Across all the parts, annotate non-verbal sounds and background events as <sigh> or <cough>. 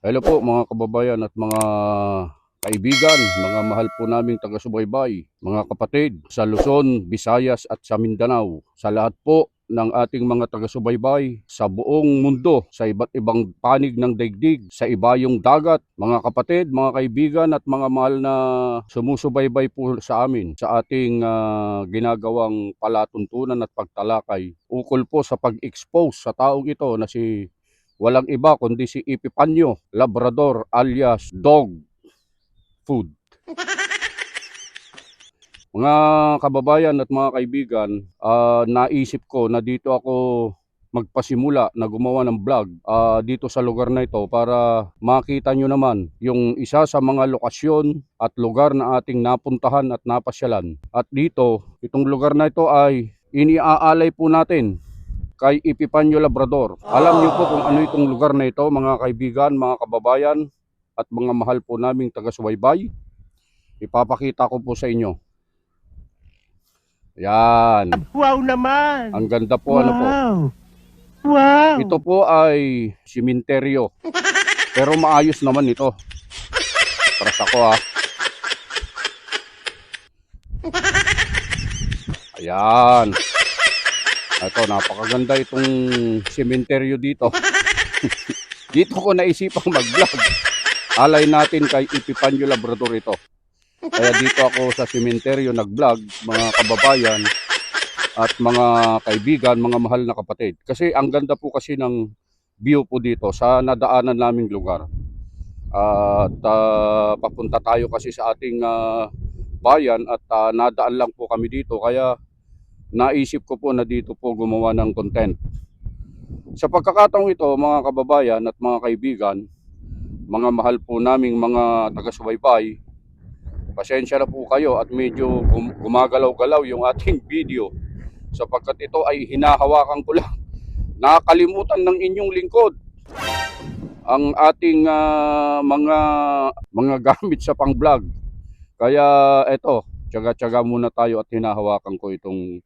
Hello po mga kababayan at mga kaibigan, mga mahal po naming taga-subaybay, mga kapatid sa Luzon, Visayas at sa Mindanao. Sa lahat po ng ating mga taga-subaybay sa buong mundo, sa iba't ibang panig ng daigdig, sa ibayong dagat, mga kapatid, mga kaibigan at mga mahal na sumusubaybay po sa amin sa ating ah, ginagawang palatuntunan at pagtalakay ukol po sa pag-expose sa taong ito na si walang iba kundi si Epipanyo Labrador alias Dog Food. <laughs> Mga kababayan at mga kaibigan, ah, naisip ko na dito ako magpasimula na gumawa ng vlog ah, dito sa lugar na ito para makita nyo naman yung isa sa mga lokasyon at lugar na ating napuntahan at napasyalan. At dito, itong lugar na ito ay iniaalay po natin kay Epipanyo Labrador. Alam niyo po kung ano itong lugar na ito, mga kaibigan, mga kababayan, at mga mahal po naming taga-subaybay. Ipapakita ko po sa inyo. Yan. Wow naman! Ang ganda po, ano po. wow! Wow! Ito po ay simenteryo. Pero maayos naman ito. Para sa ko ha. Ayan. Ito, napakaganda itong simenteryo dito. <laughs> dito ko naisipang mag-vlog. Alay natin kay Epipanyo Labrador ito. Kaya dito ako sa simenteryo nag-vlog, mga kababayan at mga kaibigan, mga mahal na kapatid. Kasi ang ganda po kasi ng view po dito sa nadaanan naming lugar. At ah, papunta tayo kasi sa ating ah, bayan at ah, nadaan lang po kami dito kaya naisip ko po na dito po gumawa ng content. Sa pagkakataong ito mga kababayan at mga kaibigan, mga mahal po naming mga taga-subaybay, pasensya na po kayo at medyo gum- gumagalaw-galaw yung <laughs> ating video sapagkat ito ay hinahawakan ko lang. Nakakalimutan ng inyong lingkod ang ating ah, mga mga <laughs> gamit sa pang-vlog. Kaya eto, tiyaga-tiyaga muna tayo at hinahawakan ko itong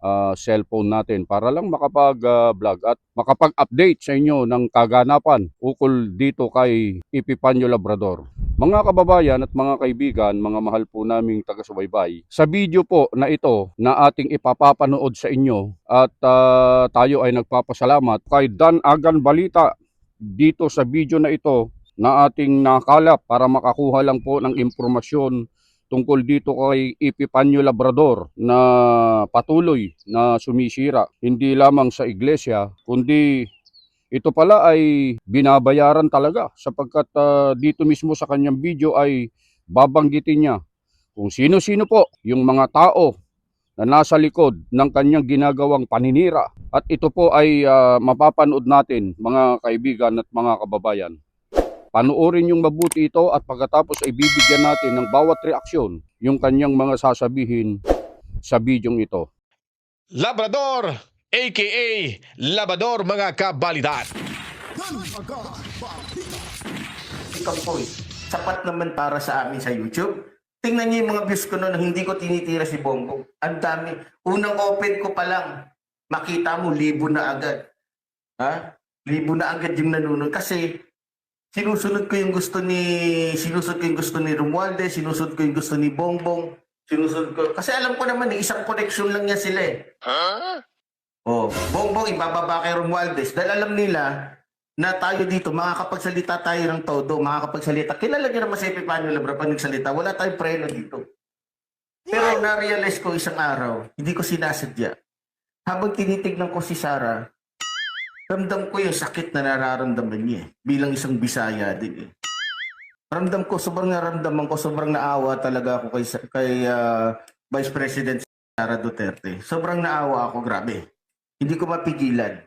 ah, cellphone natin para lang makapag-vlog at makapag-update sa inyo ng kaganapan ukol dito kay Epipanyo Labrador. Mga kababayan at mga kaibigan, mga mahal po naming taga-subaybay, sa video po na ito na ating ipapapanood sa inyo at ah, tayo ay nagpapasalamat kay Dan Agan Balita dito sa video na ito na ating nakalap para makakuha lang po ng impormasyon tungkol dito kay Epipanyo Labrador na patuloy na sumisira hindi lamang sa iglesia kundi ito pala ay binabayaran talaga sapagkat ah, dito mismo sa kanyang video ay babanggitin niya kung sino-sino po yung mga tao na nasa likod ng kanyang ginagawang paninira. At ito po ay ah, mapapanood natin mga kaibigan at mga kababayan. Panuorin yung mabuti ito at pagkatapos ay bibigyan natin ng bawat reaksyon yung kanyang mga sasabihin sa bidyong ito. Labrador, aka Labrador mga kabalitan. Ikaw po eh. Sapat naman para sa amin sa YouTube. Tingnan niyo yung mga views ko noon na hindi ko tinitira si Bongbong. Ang dami. Unang open ko pa lang, makita mo, libo na agad. Ha? Libo na agad yung nanonood. Kasi, sinusunod ko yung gusto ni, sinusunod ko yung gusto ni Romualdez, sinusunod ko yung gusto ni Bongbong, sinusunod ko. Kasi alam ko naman, eh, isang connection lang niya sila eh. Oh, Bongbong ibababa kay Romualdez dahil alam nila na tayo dito makakapagsalita tayo ng todo, makakapagsalita. Kilala niyo naman si Epifanio Labra pag nagsalita, wala tayong preno dito. Pero na-realize ko isang araw, hindi ko sinasadya. Habang tinitignan ko si Sarah, ramdam ko yung sakit na nararamdaman niya eh, bilang isang Bisaya din eh. Ramdam ko, sobrang naramdaman ko, sobrang naawa talaga ako kay, kay ah, Vice President Sara Duterte. Sobrang naawa ako, grabe. Hindi ko mapigilan.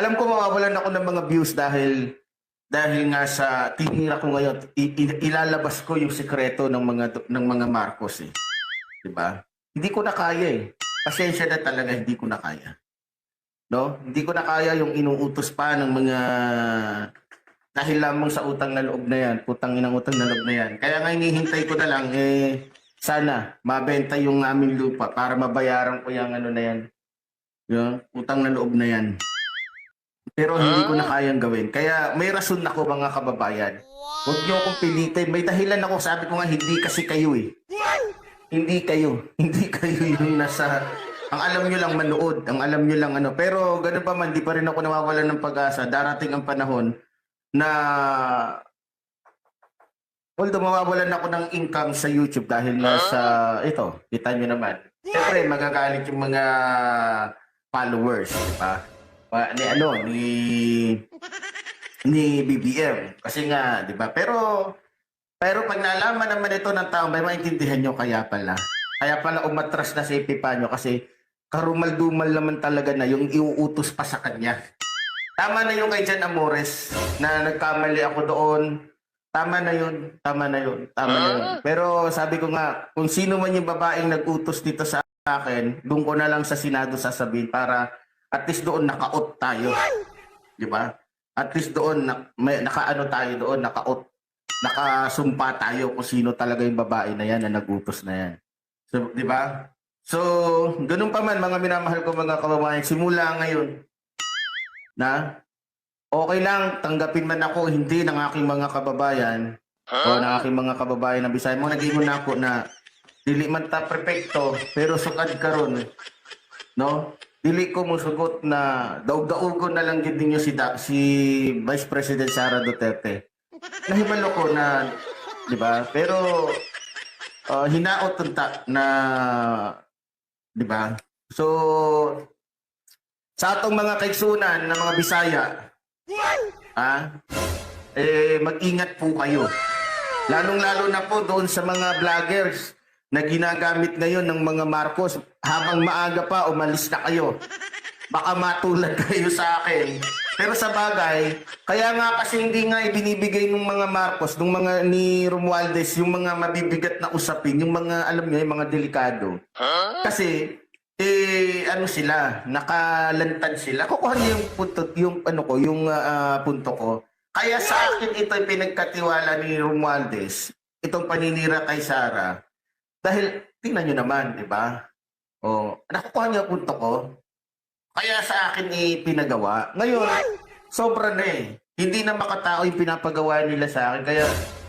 Alam ko mawawalan ako ng mga views dahil dahil nga sa tinira ko ngayon, ilalabas ko yung sekreto ng mga ng mga Marcos eh. 'Di ba? Hindi ko na kaya eh. Pasensya na talaga hindi ko na kaya. No? Hindi ko na kaya yung inuutos pa ng mga dahil lamang sa utang na loob na yan, putang inang utang na loob na yan. Kaya nga hinihintay ko na lang eh sana mabenta yung aming lupa para mabayaran ko yung ano na yan. Yung utang na loob na yan. Pero hindi ko na kayang gawin. Kaya may rason ako mga kababayan. Huwag niyo akong pilitin. May dahilan ako. Sabi ko nga, hindi kasi kayo eh. Hindi kayo. Hindi kayo yung nasa... Ang alam nyo lang manood. Ang alam nyo lang ano. Pero ganun pa man, di pa rin ako nawawalan ng pag-asa. Darating ang panahon na... Although mawawalan ako ng income sa YouTube dahil na sa... Ito, kita nyo naman. Siyempre, magagalit yung mga followers, di ba? Pa- ni ano, ni ni BBM. Kasi nga, di ba? Pero pero pag nalaman naman ito ng tao, may maintindihan nyo kaya pala. Kaya pala umatras na si Epipanyo kasi karumal-dumal naman talaga na yung iuutos pa sa kanya. Tama na yung kay Jan Amores na nagkamali ako doon. Tama na yun. Tama na yun. Tama na yun. Pero sabi ko nga, kung sino man yung babaeng nag-utos dito sa akin, doon ko na lang sa Senado sasabihin para at least doon naka-out tayo. Di ba? At least doon, na, may, naka-ano tayo doon, naka-out. Nakasumpa tayo kung sino talaga yung babae na yan na nag-utos na yan. So, di ba? So, ganun pa man mga minamahal ko mga kababayan, simula ngayon na okay lang tanggapin man ako hindi ng aking mga kababayan o ng aking mga kababayan na Bisaya. Mo naging na ako na dili man ta perfecto pero sukad karon no? Dili ko mo sugot na daug-daugon na lang gid ninyo si da, si Vice President Sara Duterte. Nahibalo ko na di ba? Pero uh, hinaot unta na di ba? So sa atong mga kaigsunan na mga Bisaya ah eh mag-ingat po kayo. Lalong-lalo na po doon sa mga vloggers na ginagamit ngayon ng mga Marcos. Habang maaga pa umalis na kayo baka matulad kayo sa akin. Pero sa bagay kaya nga kasi hindi nga ibinibigay ng mga Marcos ng mga ni Romualdez yung mga mabibigat na usapin yung mga alam niyo yung mga delikado. Kasi eh ano sila nakalantad sila. Kukuha niyo yung punto yung ano ko yung ah, punto ko. Kaya sa akin ito yung pinagkatiwala ni Romualdez itong paninira kay Sara. Dahil tingnan niyo naman di ba? Oh nakukuha niyo punto ko kaya sa akin eh pinagawa ngayon sobra na eh hindi na makatao yung pinapagawa nila sa akin kaya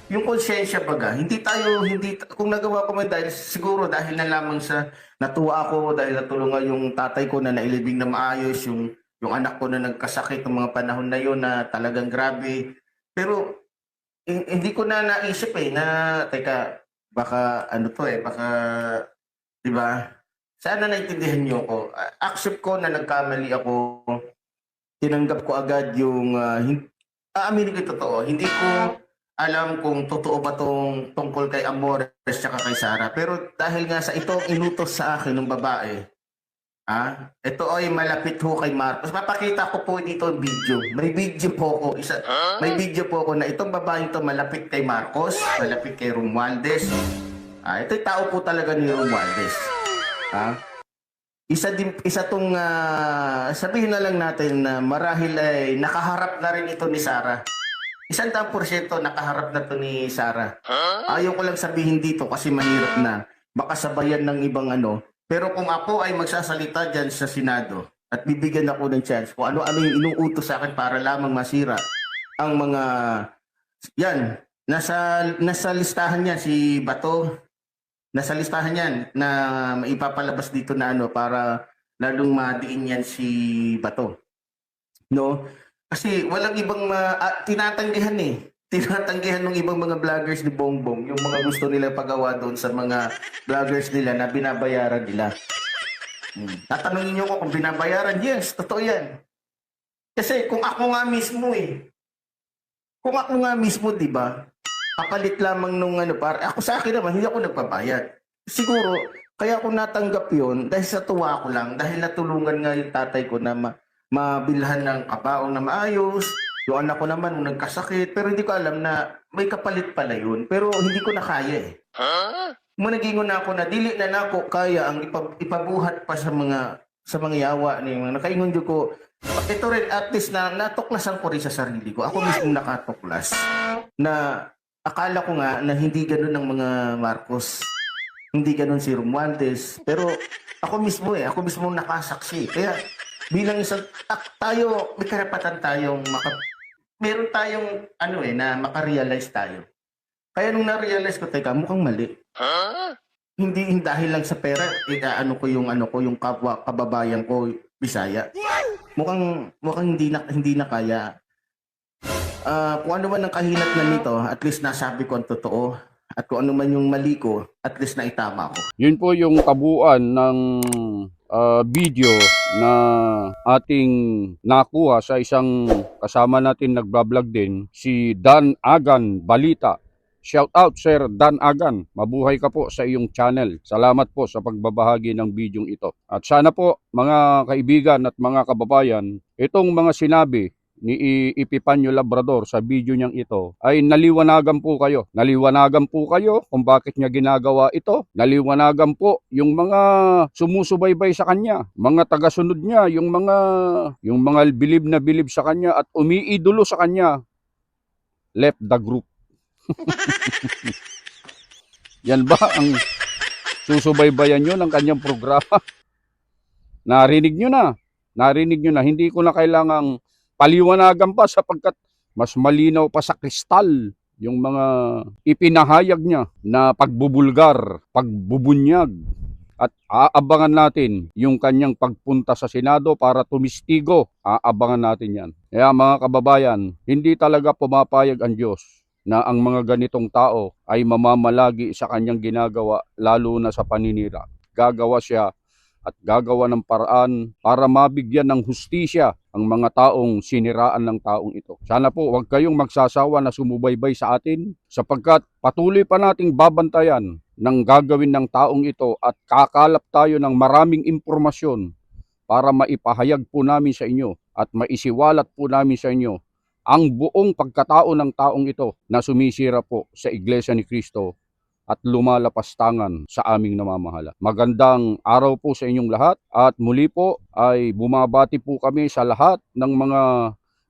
yung konsensya baga, hindi tayo, hindi, kung nagawa ko man dahil, siguro dahil na lamang sa, natuwa ako dahil natulungan yung tatay ko na nailibing na maayos, yung, yung anak ko na nagkasakit ng mga panahon na yun na talagang grabe. Pero, hin- hindi ko na naisip eh, na, teka, baka, ano to eh, baka, di ba? Sana naintindihan niyo ako. A- Accept ko na nagkamali ako. Tinanggap ko agad yung, uh, hin- aaminin ko totoo, hindi ko, alam kung totoo ba tong tungkol kay Amores tsaka kay Sara. Pero dahil nga sa itong inutos sa akin ng babae, ah, ito ay malapit ho kay Marcos. Papakita ko po dito ang video. May video po ko. Isa, may video po ko na itong babae ito malapit kay Marcos, malapit kay Romualdez. Ah, ito'y tao po talaga ni Romualdez. Ah, isa din isa tong ah, sabihin na lang natin na marahil ay nakaharap na rin ito ni Sara. Isang daang porsyento nakaharap na to ni Sara. Ayaw ko lang sabihin dito kasi mahirap na. Baka sabayan ng ibang ano. Pero kung ako ay magsasalita dyan sa Senado at bibigyan ako ng chance kung ano-ano yung inuutos sa akin para lamang masira ang mga... Yan, nasa, nasa listahan niya si Bato. Nasa listahan yan na maipapalabas dito na ano para lalong madiin yan si Bato. No? Kasi walang ibang ma- ah, tinatanggihan eh. Tinatanggihan ng ibang mga vloggers ni Bongbong yung mga gusto nila pagawa doon sa mga vloggers nila na binabayaran nila. Hmm. Tatanungin niyo ko kung binabayaran. Yes, totoo yan. Kasi kung ako nga mismo eh. Kung ako nga mismo, di ba? Kapalit lamang nung ano, para ako sa akin naman, hindi ako nagpabayad. Siguro, kaya ako natanggap yon dahil sa tuwa ko lang, dahil natulungan nga yung tatay ko na ma- mabilhan ng kabaong na maayos. Yung anak ko naman nung nagkasakit, pero hindi ko alam na may kapalit pala yun. Pero hindi ko na kaya eh. Mo nagingon na ako na dili na nako kaya ang ipa- ipabuhat pa sa mga sa mga yawa ni mga nakaingon jud ko ito rin at least na natuklasan ko rin sa sarili ko. Ako mismo nakatuklas na akala ko nga na hindi ganun ng mga Marcos. Hindi ganun si Romualdez. Pero ako mismo eh, ako mismo nakasaksi. Kaya bilang isang tak, tayo, may karapatan tayong maka, meron tayong ano eh, na makarealize tayo. Kaya nung na-realize ko, teka, mukhang mali. Hindi hindi dahil lang sa pera, eh, ano ko yung ano ko, yung kapwa, kababayan ko, Bisaya. Mukhang mukhang hindi na hindi na kaya. Ah, kung ano man ang kahinatnan nito, at least nasabi ko ang totoo. At kung ano man yung mali ko, at least naitama ko. Yun po yung kabuuan ng ah, video na ating nakuha sa isang kasama natin nagbablog din, si Dan Agan Balita. Shout out Sir Dan Agan. Mabuhay ka po sa iyong channel. Salamat po sa pagbabahagi ng video ito. At sana po mga kaibigan at mga kababayan, itong mga sinabi ni I- Epipanyo Labrador sa video niyang ito ay naliwanagan po kayo. Naliwanagan po kayo kung bakit niya ginagawa ito. Naliwanagan po yung mga sumusubaybay sa kanya, mga tagasunod niya, yung mga yung mga bilib na bilib sa kanya at umiidolo sa kanya. Left the group. <laughs> Yan ba ang susubaybayan nyo ng kanyang programa? Narinig nyo na. Narinig nyo na. Hindi ko na kailangang paliwanagan pa sapagkat mas malinaw pa sa kristal yung mga ipinahayag niya na pagbubulgar, pagbubunyag. At aabangan natin yung kanyang pagpunta sa Senado para tumistigo. Aabangan natin yan. Kaya mga kababayan, hindi talaga pumapayag ang Diyos na ang mga ganitong tao ay mamamalagi sa kanyang ginagawa lalo na sa paninira. Gagawa siya at gagawa ng paraan para mabigyan ng hustisya ang mga taong siniraan ng taong ito. Sana po huwag kayong magsasawa na sumubaybay sa atin sapagkat patuloy pa nating babantayan ng gagawin ng taong ito at kakalap tayo ng maraming impormasyon para maipahayag po namin sa inyo at maisiwalat po namin sa inyo ang buong pagkatao ng taong ito na sumisira po sa Iglesia ni Kristo at lumalapastangan sa aming namamahala. Magandang araw po sa inyong lahat at muli po ay bumabati po kami sa lahat ng mga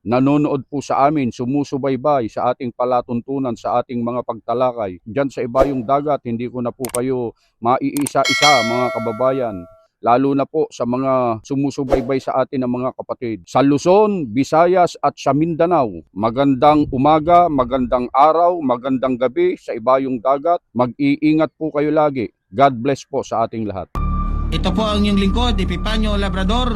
nanonood po sa amin, sumusubaybay sa ating palatuntunan, sa ating mga pagtalakay. Diyan sa ibayong dagat, hindi ko na po kayo maiisa-isa mga kababayan lalo na po sa mga sumusubaybay sa atin ng mga kapatid. Sa Luzon, Visayas at sa Mindanao, magandang umaga, magandang araw, magandang gabi sa ibayong dagat. Mag-iingat po kayo lagi. God bless po sa ating lahat. Ito po ang inyong lingkod, Epipanyo Labrador.